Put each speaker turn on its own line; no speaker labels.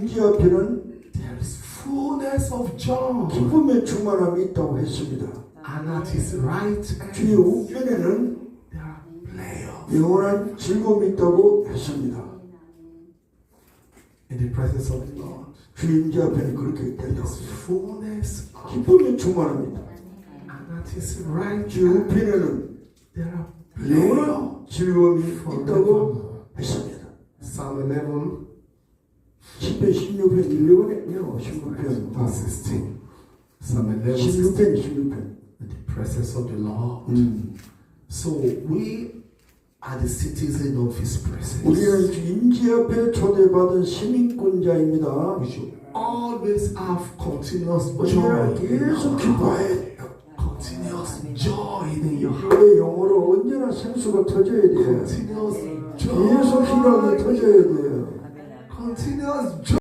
임재 앞에는
there is fullness of joy.
기쁨의 충만함이 있다고 했습니다.
And at his right
주의
hand,
우편에는
there are players.
영원한 즐거움이 있다고 했습니다.
In the presence of the Lord,
주의 임재 앞에는 그렇게 있다고
is fullness of
기쁨의 충만합니다.
And at his right
주의
hand,
우편에는
there are players.
영원한 즐거움이 있다고. 했습니다.
Psalm 11,
10편 16편 읽어보겠네요. 16편.
verse 16. Psalm 11, 16.
16편 16편.
In the presence of the Lord.
음.
So we are the citizen of his presence.
우리는 주 임재 앞에 초대받은 시민권자입니다.
We should always have continuous joy.
계속 기뻐해야 돼요.
Continuous joy in your heart.
우리의 영어로 언제나 생수가 터져야 돼요.
Continuous
계속 희망이
joy.
터져야 돼요.
Continuous joy.